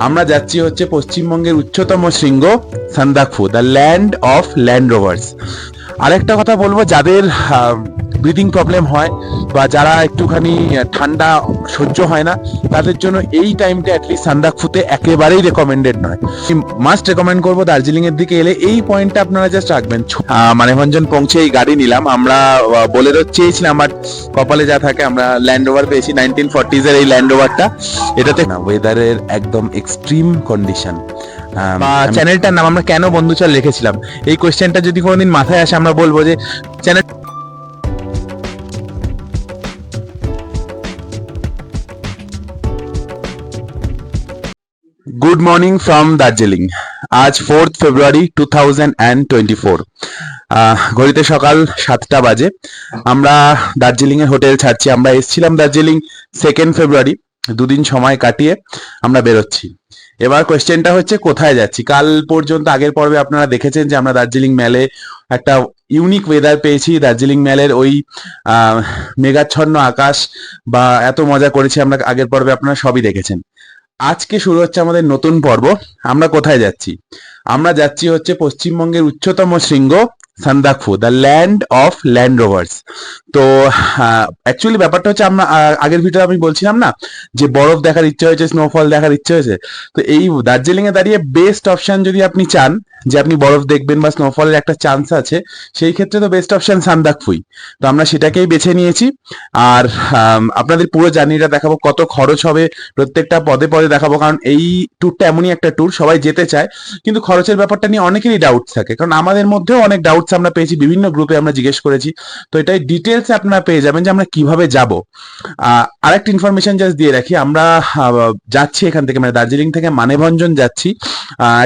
আমরা যাচ্ছি হচ্ছে পশ্চিমবঙ্গের উচ্চতম শৃঙ্গ Sandakphu the land of Land Rovers আরেকটা কথা বলব, যাদের ব্রিদিং প্রবলেম হয় বা যারা একটুখানি ঠান্ডা সহ্য হয় না তাদের জন্য এই টাইমটা অ্যাটলিস্ট সান্দাকফুতে একেবারেই রেকমেন্ডেড নয়। মাস্ট রেকমেন্ড করব দার্জিলিং এর দিকে এলে এই পয়েন্টটা আপনারা জাস্ট রাখবেন। মানেভঞ্জন পৌঁছে এই গাড়ি নিলাম। আমরা বোলেরো চেয়েছিলাম আমার কপালে যা থাকে আমরা ল্যান্ড ওভার পেয়েছি। নাইনটিন ফর্টিজ এর এই ল্যান্ড ওভারটা এটাতে ওয়েদারের একদম এক্সট্রিম কন্ডিশন চ্যানেলটার নাম আমরা কেন বন্ধুচল রেখেছিলাম? এই কোয়েশ্চেনটা যদি কোনোদিন মাথায় আসে আমরা বলব যে channel good morning from Darjeeling আজ fourth February two thousand and twenty four ঘড়িতে সকাল সাতটা বাজে। আমরা দার্জিলিং এর হোটেল ছাড়ছি। আমরা এসেছিলাম দার্জিলিং সেকেন্ড ফেব্রুয়ারি দুদিন সময় কাটিয়ে আমরা বেরোচ্ছি। এবার কোয়েশ্চেনটা হচ্ছে কোথায় যাচ্ছি? কাল পর্যন্ত আগের পর্বে আপনারা দেখেছেন যে আমরা দার্জিলিং মেলে একটা ইউনিক ওয়েদার পেয়েছি। দার্জিলিং মেলের ওই মেঘাচ্ছন্ন আকাশ বা এত মজা করেছি আমরা আগের পর্বে আপনারা সবই দেখেছেন। আজকে শুরু হচ্ছে আমাদের নতুন পর্ব। আমরা কোথায় যাচ্ছি? আমরা যাচ্ছি হচ্ছে পশ্চিমবঙ্গের উচ্চতম শৃঙ্গ Sandakphu the land of Land Rovers তো অ্যাকচুয়ালি ব্যাপারটা হচ্ছে আমরা আগের ভিডিও আমি বলছিলাম না, যে বরফ দেখার ইচ্ছে হয়েছে স্নোফল দেখার ইচ্ছে হয়েছে। তো এই দার্জিলিং এ দাঁড়িয়ে বেস্ট অপশন যদি আপনি চান, যে আপনি বরফ দেখবেন বা স্নোফলের একটা চান্স আছে, সেই ক্ষেত্রে তো বেস্ট অপশন সান্দাকফুই তো আমরা সেটাকেই বেছে নিয়েছি। আর আপনাদের পুরো জার্নিটা দেখাবো, কত খরচ হবে, প্রত্যেকটা পদে পদে দেখাবো, কারণ এই ট্যুরটা এমনই একটা ট্যুর সবাই যেতে চায়। কিন্তু খরচের ব্যাপারটা নিয়ে অনেকেরই ডাউট থাকে, কারণ আমাদের মধ্যেও অনেক ডাউটস আমরা পেয়েছি, বিভিন্ন গ্রুপে আমরা জিজ্ঞেস করেছি। তো এটাই ডিটেলস আপনারা পেয়ে যাবেন যে আমরা কীভাবে যাব। আরেকটা ইনফরমেশন জাস্ট দিয়ে রাখি, আমরা যাচ্ছি এখান থেকে মানে দার্জিলিং থেকে মানেভঞ্জন যাচ্ছি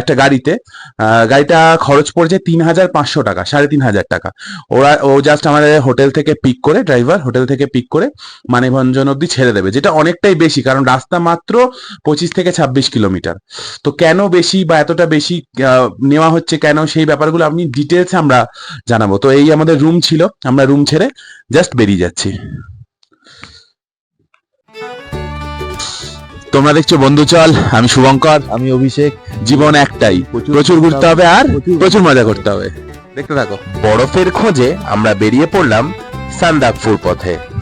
একটা গাড়িতে। গাড়িটা খরচ পড়ছে তিন হাজার পাঁচশো টাকা, সাড়ে তিন হাজার টাকা। ওরা, ও জাস্ট আমাদের হোটেল থেকে পিক করে ড্রাইভার হোটেল থেকে পিক করে মানেভঞ্জন অব্দি ছেড়ে দেবে, যেটা অনেকটাই বেশি, কারণ রাস্তা মাত্র পঁচিশ থেকে ছাব্বিশ কিলোমিটার। তো কেন বেশি বা এতটা বেশি নেওয়া হচ্ছে, কেন সেই ব্যাপারগুলো আপনি ডিটেলস আমরা জানাব। তো এই আমাদের রুম ছিল আমরা রুম ছেড়ে জাস্ট বেরিয়ে যাচ্ছি। তোমরা দেখছ বন্ধু চল আমি শুভঙ্কর। আমি অভিষেক। জীবন একটাই। প্রচুর ঘুরতে হবে। আর প্রচুর মজা করতে হবে। দেখতে থাকো। বরফের খোঁজে আমরা বেরিয়ে পড়লাম সান্দাকফুর পথে।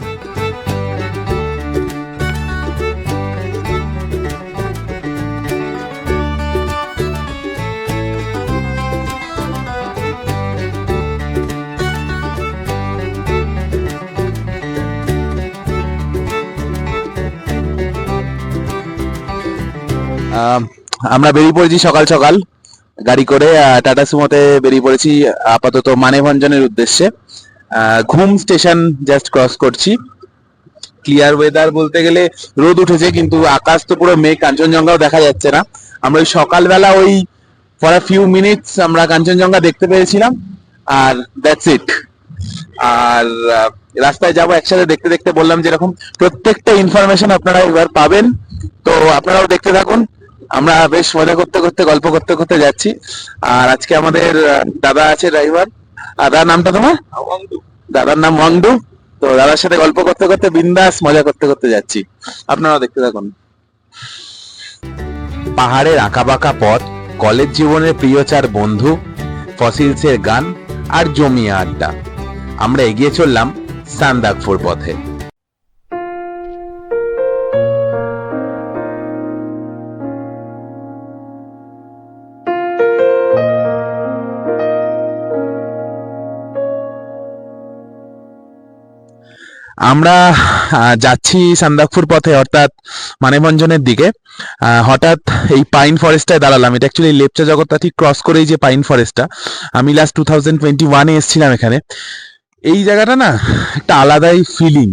আমরা বেরিয়ে পড়েছি সকাল সকাল গাড়ি করে টাটা সুমোতে বেরিয়ে পড়েছি আপাতত মানেভঞ্জনের উদ্দেশ্যে। ঘুম স্টেশন জাস্ট ক্রস করছি। ক্লিয়ার ওয়েদার বলতে গেলে রোদ উঠেছে, কিন্তু আকাশ তো পুরো মেঘ, কাঞ্চনজঙ্ঘাও দেখা যাচ্ছে না। আমরা ওই সকালবেলা ওই ফর আ ফিউ মিনিটস আমরা কাঞ্চনজঙ্ঘা দেখতে পেরেছিলাম আর দ্যাটস ইট আর রাস্তায় যাব একসাথে দেখতে দেখতে বললাম যেরকম প্রত্যেকটা ইনফরমেশন আপনারা এবার পাবেন। তো আপনারাও দেখতে থাকুন। আমরা বেশ মজা করতে করতে গল্প করতে করতে যাচ্ছি। আর আজকে আমাদের দাদা আছে ড্রাইভার। আর দাদার নামটা তোমার? দাদার নাম ওয়াংডু। তো দাদার সাথে গল্প করতে করতে বিন্দাস মজা করতে করতে যাচ্ছি। আপনারা দেখতে থাকুন। পাহাড়ের আঁকাবাঁকা পথ কলেজ জীবনের প্রিয় চার বন্ধু ফসিলসের গান আর জমিয়ে আড্ডা। আমরা এগিয়ে চললাম সান্দাকফুর পথে। আমরা যাচ্ছি সান্দাকফুর পথে, অর্থাৎ মানেভঞ্জনের দিকে। হঠাৎ এই পাইন ফরেস্টটায় দাঁড়ালাম। এটা অ্যাকচুয়ালি লেপচা জগৎটা ঠিক ক্রস করেই যে পাইন ফরেস্টটা। আমি লাস্ট টু থাউজেন্ড টোয়েন্টি ওয়ানে এসেছিলাম এখানে। এই জায়গাটা না, একটা আলাদাই ফিলিং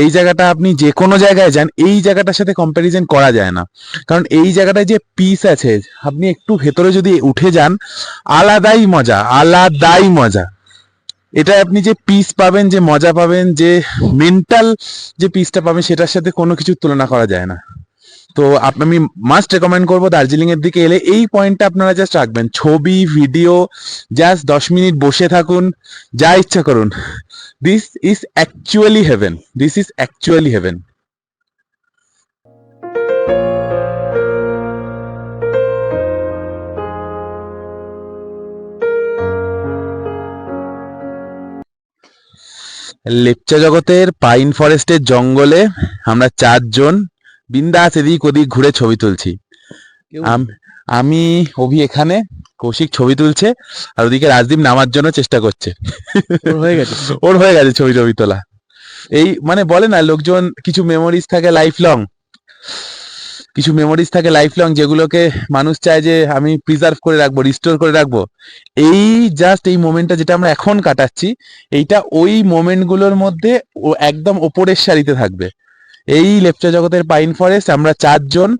এই জায়গাটা আপনি যে কোনো জায়গায় যান, এই জায়গাটার সাথে কম্প্যারিজন করা যায় না। কারণ এই জায়গাটায় যে পিস আছে, আপনি একটু ভেতরে যদি উঠে যান, আলাদাই মজা আলাদাই মজা। এটা আপনি যে পিস পাবেন, যে মজা পাবেন, যে মেন্টাল যে পিসটা পাবেন, সেটার সাথে কোনো কিছু তুলনা করা যায় না। তো আমি মাস্ট রেকমেন্ড করব দার্জিলিং এর দিকে এলে এই পয়েন্টটা আপনারা জাস্ট রাখবেন। ছবি ভিডিও জাস্ট দশ মিনিট বসে থাকুন, যা ইচ্ছা করুন। This is actually heaven this is actually heaven Lepcha জগতের পাইন ফরেস্টের জঙ্গলে আমরা চারজন বিন্দাস এদিক ওদিক ঘুরে ছবি তুলছি। আম- অভি এখানে কৌশিক ছবি তুলছে আর ওদিকে রাজদীপ নামার জন্য চেষ্টা করছে। ওর হয়ে গেছে। ওর হয়ে গেছে ছবি টবি তোলা। এই মানে বলে না লোকজন কিছু মেমোরিজ থাকে লাইফ লং কিছু মেমোরিজ থাকে লাইফ লং যেগুলোকে মানুষ চায় যে আমি প্রিজার্ভ করে রাখব রিস্টোর করে রাখব। এই জাস্ট এই মোমেন্টটা যেটা আমরা এখন কাটাচ্ছি, এইটা ওই মোমেন্টগুলোর মধ্যে ও একদম ওপরের সারিতে থাকবে। এই লেপচা জগতের পাইন ফরেস্ট আমরা চারজন,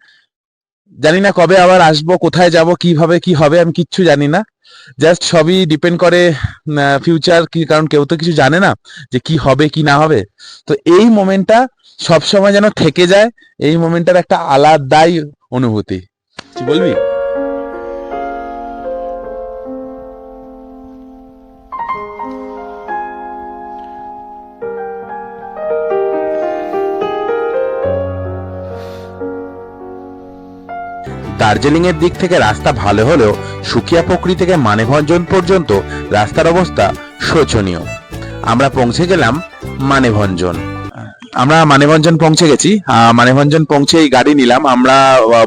জানি না কবে আবার আসব, কোথায় যাব, কীভাবে, কি হবে, আমি কিচ্ছু জানি না। জাস্ট সবই ডিপেন্ড করে ফিউচার কি, কারণ কেউ তো কিছু জানে না যে কি হবে, কি না হবে। তো এই মোমেন্টটা সব সময় যেন থেকে যায়, এই মোমেন্টটার একটা আলাদাই অনুভূতি। কি বলবি? দার্জিলিং এর দিক থেকে রাস্তা ভালো হলেও সুকিয়া পুকুরি থেকে মানেভঞ্জন পর্যন্ত রাস্তার অবস্থা শোচনীয়। আমরা পৌঁছে গেলাম মানেভঞ্জন আমরা মানেভঞ্জন পৌঁছে গেছি। মানেভঞ্জন পৌঁছে এই গাড়ি নিলাম। আমরা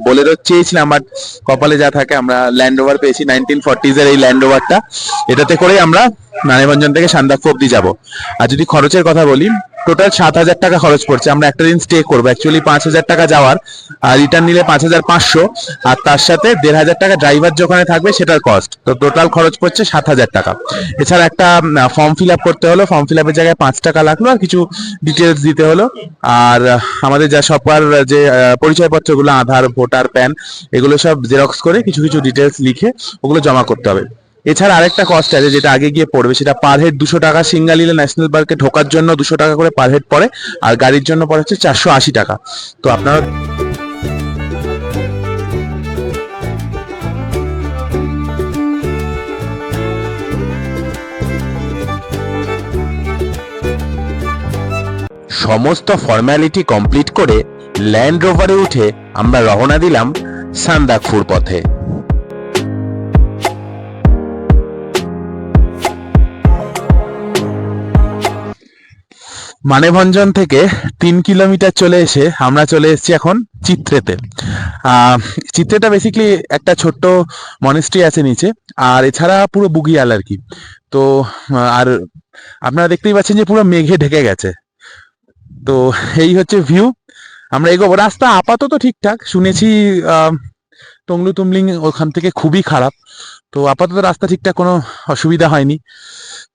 বোলেরো চেয়েছিলাম বাট কপালে যা থাকে, আমরা ল্যান্ড ওভার পেয়েছি। নাইনটিন ফর্টিজ এর এই ল্যান্ড ওভারটা এটাতে করেই আমরা মানেভঞ্জন থেকে সান্দাকফু অব্দি যাব। আর যদি খরচের কথা বলি টোটাল সাত হাজার টাকা খরচ পড়ছে। আমরা একটা দিন স্টে করব। অ্যাকচুয়ালি পাঁচ হাজার টাকা যাওয়ার, আর রিটার্ন নিলে পাঁচ হাজার পাঁচশো, আর তার সাথে দেড় হাজার টাকা ড্রাইভার যেখানে থাকবে সেটার কস্ট তো টোটাল খরচ পড়ছে সাত হাজার টাকা। এছাড়া একটা ফর্ম ফিল আপ করতে হলো। ফর্ম ফিল আপের জায়গায় পাঁচ টাকা লাগল, আর কিছু ডিটেলস দিতে হলো। আর আমাদের যা সবার যে পরিচয়পত্রগুলো, আধার ভোটার প্যান এগুলো সব জেরক্স করে কিছু কিছু ডিটেলস লিখে ওগুলো জমা করতে হবে। এছাড়া আরেকটা কস্ট আছে যেটা আগে গিয়ে পড়বে, সেটা পার হেড দুশো টাকা সিঙ্গালিলে ন্যাশনাল পার্কে ঢোকার জন্য দুশো টাকা করে পার হেড পড়ে, আর গাড়ির জন্য পড়ে হচ্ছে চারশো আশি টাকা। তো আপনারা সমস্ত ফর্মালিটি কমপ্লিট করে ল্যান্ড রোভারে উঠে আমরা রওনা দিলাম সান্দাকফুর পথে। মানেভঞ্জন থেকে তিন কিলোমিটার চলে এসে আমরা চলে এসেছি এখন চিত্রেতে। চিত্রেটা বেসিক্যালি একটা ছোট্ট মনেস্ট্রি আছে নিচে, আর এছাড়া পুরো বুগিয়াল আর কি। তো আর আপনারা দেখতেই পাচ্ছেন যে পুরো মেঘে ঢেকে গেছে। তো, এই হচ্ছে ভিউ আমরা এগোবো। রাস্তা আপাতত ঠিকঠাক। শুনেছি টংলু তুমলিং ওখান থেকে খুবই খারাপ। তো আপাতত রাস্তা ঠিকঠাক কোনো অসুবিধা হয়নি।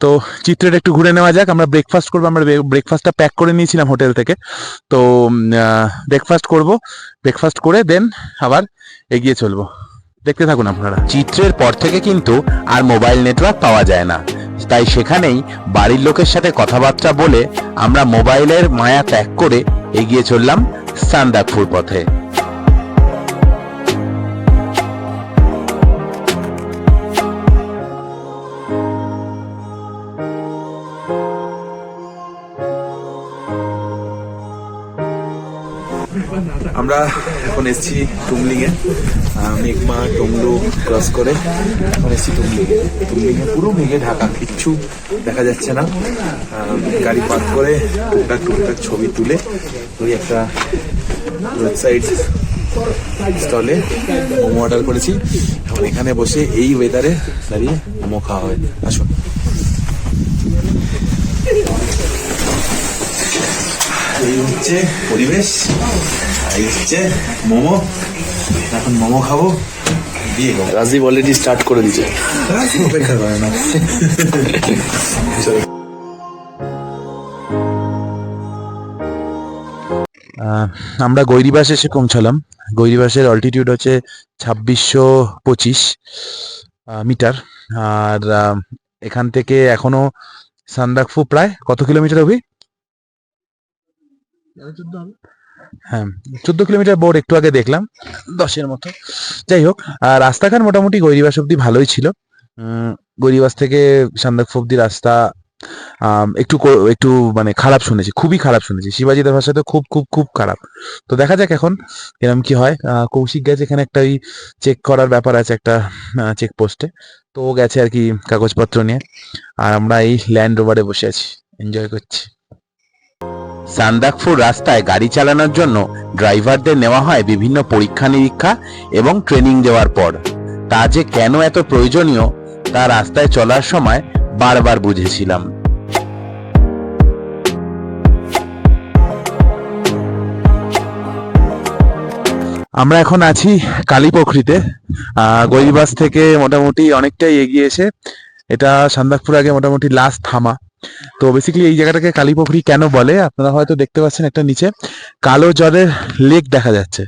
তো চিত্রের একটু ঘুরে নেওয়া যাক। আমরা ব্রেকফাস্ট করব। আমরা ব্রেকফাস্টটা প্যাক করে নিয়েছিলাম হোটেল থেকে। তো ব্রেকফাস্ট করব। ব্রেকফাস্ট করে দেন আবার এগিয়ে চলবো। দেখতে থাকুন আপনারা। চিত্রের পর থেকে কিন্তু আর মোবাইল নেটওয়ার্ক পাওয়া যায় না। তাই সেখানেই বাড়ির লোকের সাথে কথাবার্তা বলে আমরা মোবাইলের মায়া ত্যাগ করে এগিয়ে চললাম সান্দাকফুর পথে। আমরা এখন এসেছি টুমলিংয়ে। মেঘমা টংলু ক্রস করে এখন এসেছি টুমলিং এ টুমলিং এ পুরো মেঘে ঢাকা, কিচ্ছু দেখা যাচ্ছে না। গাড়ি পার্ক করে টুকটাক টুকটাক ছবি তুলে ওই একটা রোড সাইড স্টলে মোমো অর্ডার করেছি। এখন এখানে বসে এই ওয়েদারে দাঁড়িয়ে মোমো খাওয়া হয়। আসুন এই হচ্ছে পরিবেশ আর এই হচ্ছে মোমো। এখন মোমো খাব দিয়ে খাব অলরেডি স্টার্ট করে দিয়েছে। অপেক্ষা করে না। আহ, আমরা গৈরিবাস এসে পৌঁছালাম। গৈরিবাসের অল্টিটিউড হচ্ছে ছাব্বিশশো পঁচিশ মিটার। আর এখান থেকে এখনও সান্দাকফু প্রায় কত কিলোমিটার অভি হ্যাঁ চোদ্দ কিলোমিটার বোর্ড একটু আগে দেখলাম, দশের মতো। যাই হোক আর রাস্তাঘাট মোটামুটি গৈরিবাস অব্দি ভালোই ছিল। গৈরিবাস থেকে সান্দাকফু অব্দি রাস্তা একটু একটু মানে খারাপ শুনেছি, খুবই খারাপ শুনেছি। শিবাজি শিবাজিদের ভাষাতে খুব খুব খুব খারাপ। তো দেখা যাক এখন এরকম কি হয়। কৌশিক গেছে এখানে একটা ওই চেক করার ব্যাপার আছে একটা চেক পোস্টে তো গেছে আর কি কাগজপত্র নিয়ে। আর আমরা এই ল্যান্ড রোভারে বসে আছি। এনজয় করছি। সান্দাকফুর রাস্তায় গাড়ি চালানোর জন্য ড্রাইভারদের নেওয়া হয় বিভিন্ন পরীক্ষা নিরীক্ষা এবং ট্রেনিং দেওয়ার পর। তা যে কেন এত প্রয়োজনীয়, তা রাস্তায় চলার সময় বারবার বুঝেছিলাম। আমরা এখন আছি কালীপোখরিতে। গরিবাস থেকে মোটামুটি অনেকটাই এগিয়ে এসে, এটা সান্দাকপুর আগে মোটামুটি লাস্ট থামা। তো বেসিক্যালি এই জায়গাটাকে কালীপোখরি কেন বলে? আপনারা হয়তো দেখতে পাচ্ছেন একটা নিচে কালো জলের লেক দেখা যাচ্ছে।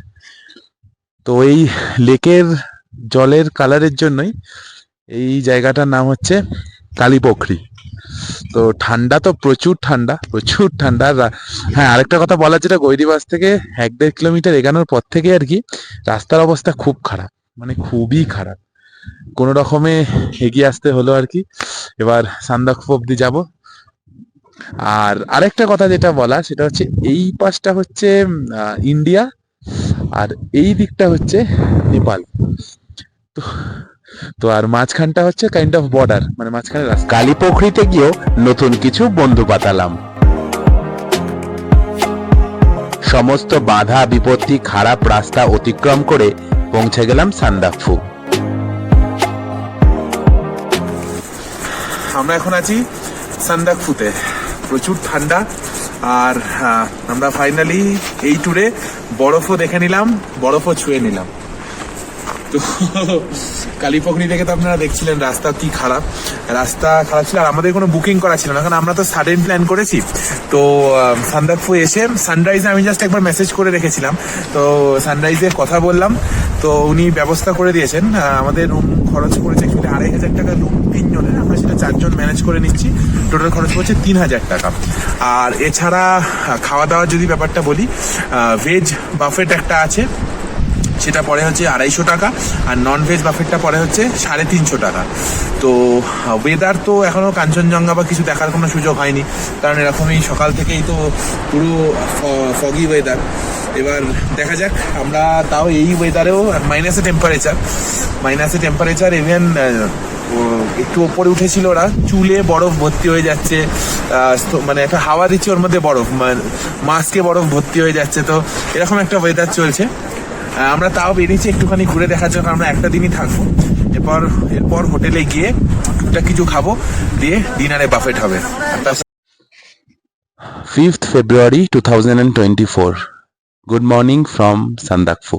তো এই লেকের জলের কালারের জন্যই এই জায়গাটার নাম হচ্ছে কালীপোখরি। তো ঠান্ডা তো প্রচুর ঠান্ডা প্রচুর ঠান্ডা। হ্যাঁ আরেকটা কথা বলা যেটা গৈরিবাস থেকে এক দেড় কিলোমিটার এগানোর পর থেকে আর কি, রাস্তার অবস্থা খুব খারাপ মানে খুবই খারাপ। কোনো রকমে এগিয়ে আসতে হলো আর কি। এবার সান্দাকফু অব্দি যাব। আর আরেকটা কথা যেটা বলা সেটা হচ্ছে এই পাশটা হচ্ছে ইন্ডিয়া আর এই দিকটা হচ্ছে নেপাল। তো তো আর মাঝখানটা হচ্ছে কাইন্ড অফ বর্ডার মানে মাঝখানে রাস্তা। কালীপোখরিতে গিয়েও নতুন কিছু বন্ধু পাতালাম সমস্ত বাধা বিপত্তি খারাপ রাস্তা অতিক্রম করে পৌঁছে গেলাম সান্দাকফু। আমরা এখন আছি সান্দাকফুতে প্রচুর ঠান্ডা। আর আমরা ফাইনালি এই ট্যুরে বরফও দেখে নিলাম, বরফও ছুঁয়ে নিলাম। তো কালীপকড়ি থেকে তো আপনারা দেখছিলেন রাস্তা কি খারাপ। রাস্তা খারাপ ছিল আর আমাদের কোনো বুকিং করা ছিল না, কারণ আমরা তো সাডেন প্ল্যান করেছি। তো সান্দাকফু এসে সানরাইজে আমি জাস্ট একবার মেসেজ করে রেখেছিলাম। তো সানরাইজে কথা বললাম। তো উনি ব্যবস্থা করে দিয়েছেন। আমাদের রুম খরচ পড়েছে অ্যাকচুয়ালি আড়াই হাজার টাকা রুম তিনজনের। আমরা সেটা চারজন ম্যানেজ করে নিচ্ছি। টোটাল খরচ পড়ছে তিন হাজার টাকা। আর এছাড়া খাওয়া দাওয়ার যদি ব্যাপারটা বলি ভেজ বাফেট একটা আছে। সেটা পরে হচ্ছে আড়াইশো টাকা আর নন ভেজ বাফেটটা পরে হচ্ছে সাড়ে তিনশো টাকা। তো ওয়েদার তো এখনও কাঞ্চনজঙ্ঘা বা কিছু দেখার কোনো সুযোগ হয়নি, কারণ এরকমই সকাল থেকেই তো পুরো ফগি ওয়েদার এবার দেখা যাক, আমরা তাও এই ওয়েদারেও মাইনাসে টেম্পারেচার মাইনাসে টেম্পারেচার ইভেন একটু ওপরে উঠেছিল ওরা, চুলে বরফ ভর্তি হয়ে যাচ্ছে মানে একটা হাওয়া দিচ্ছে ওর মধ্যে বরফ মাস্কে বরফ ভর্তি হয়ে যাচ্ছে, তো এরকম একটা ওয়েদার চলছে। আমরা তাও বেরিয়েছি একটুখানি ঘুরে দেখার জন্য আমরা একটা দিনই থাকব। এরপর এরপর হোটেলে গিয়ে টুকটাক কিছু খাব, দিয়ে ডিনারে বাফেট হবে। Fifth February two thousand and twenty four good morning from Sandakphu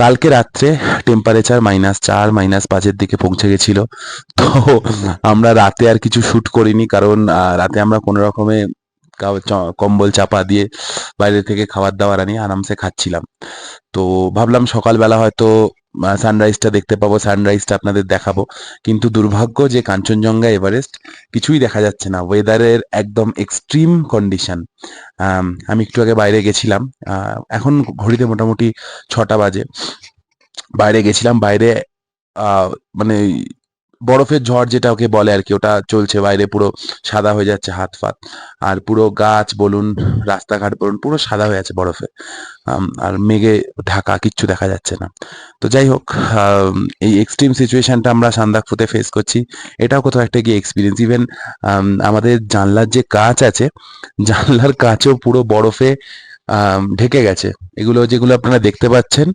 কালকে রাত্রে টেম্পারেচার মাইনাস চার মাইনাস পাঁচের দিকে পৌঁছে গেছিল। তো আমরা রাতে আর কিছু শ্যুট করিনি, কারণ রাতে আমরা কোনো রকমে কম্বল চাপা দিয়ে বাইরে থেকে খাবার দাবার আনিয়ে আরামসে খাচ্ছিলাম। তো ভাবলাম সকালবেলা হয়তো সানরাইজটা দেখতে পাবো সানরাইজটা আপনাদের দেখাবো। কিন্তু দুর্ভাগ্য যে কাঞ্চনজঙ্ঘা এভারেস্ট কিছুই দেখা যাচ্ছে না। ওয়েদারের একদম এক্সট্রিম কন্ডিশন আমি একটু আগে বাইরে গেছিলাম। এখন ঘড়িতে মোটামুটি ছটা বাজে। বাইরে গেছিলাম, বাইরে মানে বরফের ঝড় যেটা ওকে বলে আর কি, ওটা চলছে বাইরে, পুরো সাদা হয়ে যাচ্ছে হাত ফাত। আর পুরো গাছ বলুন, রাস্তাঘাট বলুন, পুরো সাদা হয়ে আছে বরফে। আর মেঘে ঢাকা, কিচ্ছু দেখা যাচ্ছে না। তো যাই হোক এই এক্সট্রিম সিচুয়েশনটা আমরা সান্দাকফুতে ফেস করছি। এটাও কোথাও একটা গিয়ে এক্সপিরিয়েন্স ইভেন আমাদের জানলার যে কাঁচ আছে, জানলার কাঁচও পুরো বরফে ঢেকে গেছে। এগুলো যেগুলো আপনারা দেখতে পাচ্ছেন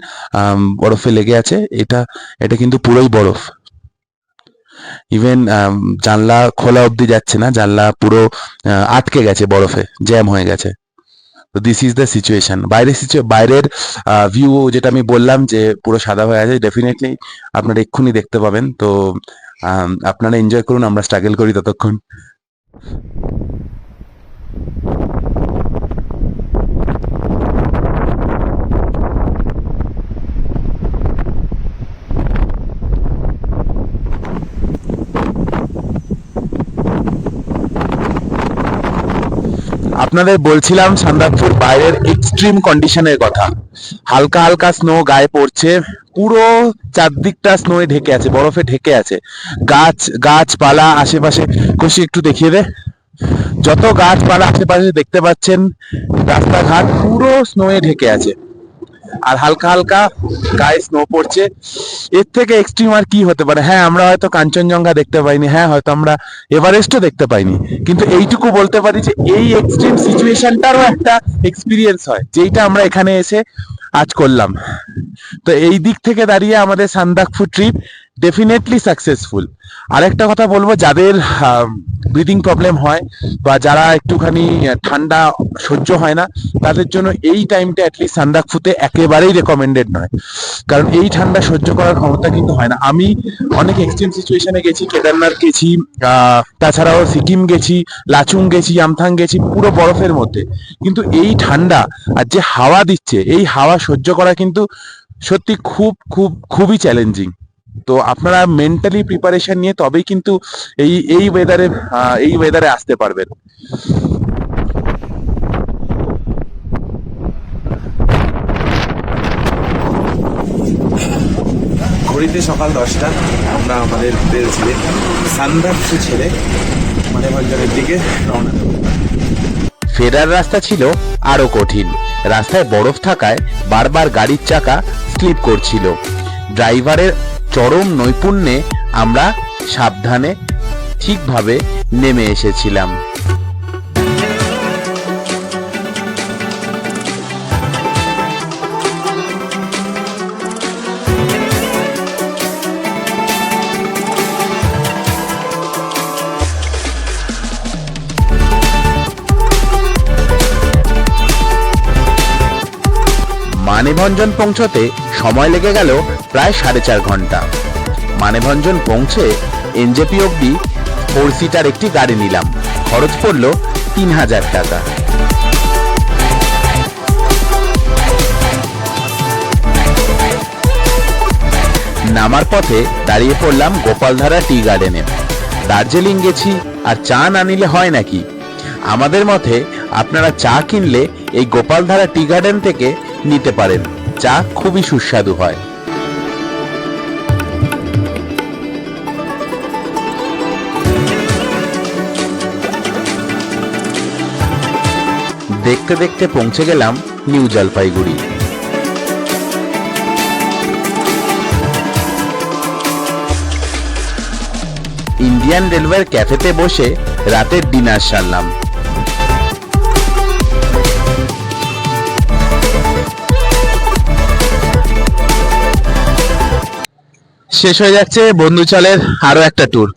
বরফে লেগে আছে, এটা এটা কিন্তু পুরোই বরফ। ইভেন জানলা খোলা অবধি যাচ্ছে না, জানলা পুরো আটকে গেছে বরফে জ্যাম হয়ে গেছে। তো দিস ইজ দ্য সিচুয়েশন বাইরের বাইরের ভিউ যেটা আমি বললাম যে পুরো সাদা হয়ে আছে ডেফিনেটলি আপনারা এক্ষুনি দেখতে পাবেন। তো আপনারা এনজয় করুন, আমরা স্ট্রাগল করি ততক্ষণ। আপনাদের বলছিলাম সান্দাকপুর বাইরের এক্সট্রিম কন্ডিশনের কথা। হালকা হালকা স্নো গায়ে পড়ছে, পুরো চারদিকটা স্নোয়ে ঢেকে আছে, বরফে ঢেকে আছে। গাছ, গাছপালা আশেপাশে খুশি একটু দেখিয়ে দে। যত গাছপালা আশেপাশে দেখতে পাচ্ছেন, রাস্তাঘাট পুরো স্নোয়ে ঢেকে আছে। আর হালকা হালকা গায়ে স্নো পড়ছে। এর থেকে এক্সট্রিম আর কি হতে পারে? হ্যাঁ আমরা হয়তো কাঞ্চনজঙ্ঘা দেখতে পাইনি। হ্যাঁ হয়তো আমরা এভারেস্টও দেখতে পাইনি। কিন্তু এইটুকু বলতে পারি যে এই এক্সট্রিম সিচুয়েশনটারও একটা এক্সপিরিয়েন্স হয়, যেইটা আমরা এখানে এসে আজ করলাম। তো এই দিক থেকে দাঁড়িয়ে আমাদের সান্দাকফু ট্রিপ ডেফিনেটলি সাকসেসফুল আরেকটা কথা বলব, যাদের ব্রিদিং প্রবলেম হয় বা যারা একটুখানি ঠান্ডা সহ্য হয় না, তাদের জন্য এই টাইমটা অ্যাটলিস্ট সান্দাকফুতে একেবারেই রেকমেন্ডেড নয়। কারণ এই ঠান্ডা সহ্য করার ক্ষমতা কিন্তু হয় না। আমি অনেক এক্সট্রিম সিচুয়েশনে গেছি, কেদারনাথ গেছি তাছাড়াও সিকিম গেছি, লাচুং গেছি, আমথাং গেছি, পুরো বরফের মধ্যে। কিন্তু এই ঠান্ডা আর যে হাওয়া দিচ্ছে, এই হাওয়া সহ্য করা কিন্তু সত্যি খুব খুব, খুবই চ্যালেঞ্জিং তো আপনারা মেন্টালি প্রিপারেশন নিয়ে তবেই কিন্তু এই এই ওয়েদারে এই ওয়েদারে আসতে পারবেন। ঘড়িতে সকাল দশটা আমরা আমাদের হোটেল ছেড়ে সান্দাকফু ছেড়ে মানে ভঞ্জনের দিকে রওনা দেবো। ফেরার রাস্তা ছিল আরও কঠিন। রাস্তায় বরফ থাকায় বারবার গাড়ির চাকা স্লিপ করছিল। ড্রাইভারের চরম নৈপুণ্যে আমরা সাবধানে ঠিকভাবে নেমে এসেছিলাম। মানেভঞ্জন পৌঁছতে সময় লেগে গেল প্রায় সাড়ে চার ঘণ্টা। মানেভঞ্জন পৌঁছে এনজেপি অব্দি ফোর সিটার একটি গাড়ি নিলাম। খরচ পড়ল তিন হাজার টাকা। নামার পথে দাঁড়িয়ে পড়লাম গোপালধারা টি গার্ডেনে। দার্জিলিং গেছি আর চা না নিলে হয় নাকি? আমাদের মতে আপনারা চা কিনলে এই গোপালধারা টি গার্ডেন থেকে নিতে পারেন। চা খুবই সুস্বাদু হয়। দেখতে দেখতে পৌঁছে গেলাম নিউ জলপাইগুড়ি। ইন্ডিয়ান রেলওয়ের ক্যাফেতে বসে রাতের ডিনার সারলাম। শেষ হয়ে যাচ্ছে। বন্ধু চালের আরও একটা ট্যুর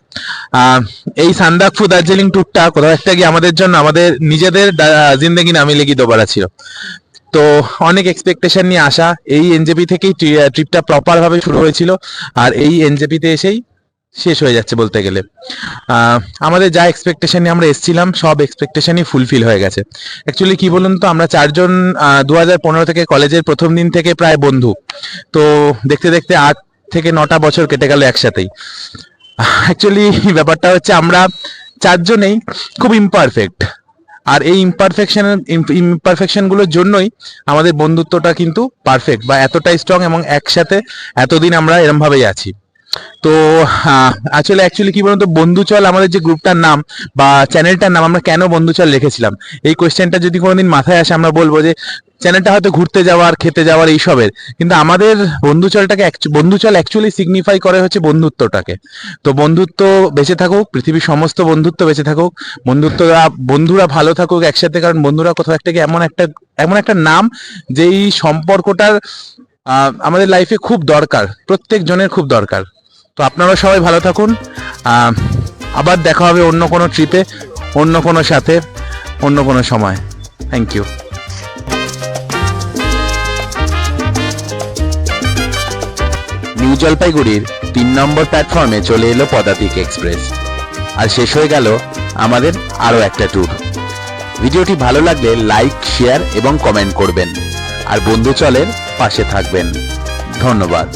এই সান্দাকফু দার্জিলিং ট্যুরটা কোথাও একটা গিয়ে আমাদের জন্য, আমাদের নিজেদের জিন্দেগি নামে লেগি দোবারা ছিল। তো অনেক এক্সপেকটেশন নিয়ে আসা। এই এনজেপি থেকেই ট্রিপটা প্রপার ভাবে শুরু হয়েছিল। আর এই এনজেপিতে এসেই শেষ হয়ে যাচ্ছে বলতে গেলে। আমাদের যা এক্সপেকটেশন নিয়ে আমরা এসেছিলাম, সব এক্সপেকটেশনই ফুলফিল হয়ে গেছে। অ্যাকচুয়ালি কি বলুন তো, আমরা চারজন দু হাজার পনেরো থেকে কলেজের প্রথম দিন থেকে প্রায় বন্ধু। তো দেখতে দেখতে আট থেকে নটা বছর কেটে গেল একসাথেই। অ্যাকচুয়ালি ব্যাপারটা হচ্ছে আমরা চারজনেই খুব ইমপারফেক্ট আর এই ইমপারফেকশন ইমপারফেকশনগুলোর জন্যই আমাদের বন্ধুত্বটা কিন্তু পারফেক্ট বা এতটাই স্ট্রং এবং একসাথে এতদিন আমরা এরমভাবেই আছি। তো আসলে অ্যাকচুয়ালি কি বলুন তো বন্ধুচল আমাদের যে গ্রুপটার নাম বা চ্যানেলটার নাম আমরা কেন বন্ধুচল রেখেছিলাম এই কোয়েশ্চেনটা যদি কোনোদিন মাথায় আসে, আমরা বলব যে চ্যানেলটা হয়তো ঘুরতে যাওয়ার, খেতে যাওয়ার, এইসবের। কিন্তু আমাদের বন্ধুচলটাকে বন্ধুচল অ্যাকচুয়ালি সিগনিফাই করে হচ্ছে বন্ধুত্বটাকে। তো বন্ধুত্ব বেঁচে থাকুক, পৃথিবীর সমস্ত বন্ধুত্ব বেঁচে থাকুক, বন্ধুত্বরা, বন্ধুরা ভালো থাকুক একসাথে, কারণ বন্ধুরা কোথাও একটা এমন একটা এমন একটা নাম যেই সম্পর্কটার আমাদের লাইফে খুব দরকার প্রত্যেক জনের খুব দরকার। তো আপনারা সবাই ভালো থাকুন। আবার দেখা হবে অন্য কোনো ট্রিপে অন্য কোনো সাথে, অন্য কোনো সময়। থ্যাংক ইউ নিউ জলপাইগুড়ির তিন নম্বর প্ল্যাটফর্মে চলে এলো পদাতিক এক্সপ্রেস। আর শেষ হয়ে গেল আমাদের আরও একটা ট্যুর ভিডিওটি ভালো লাগলে লাইক শেয়ার এবং কমেন্ট করবেন। আর বন্ধু চলের পাশে থাকবেন। ধন্যবাদ।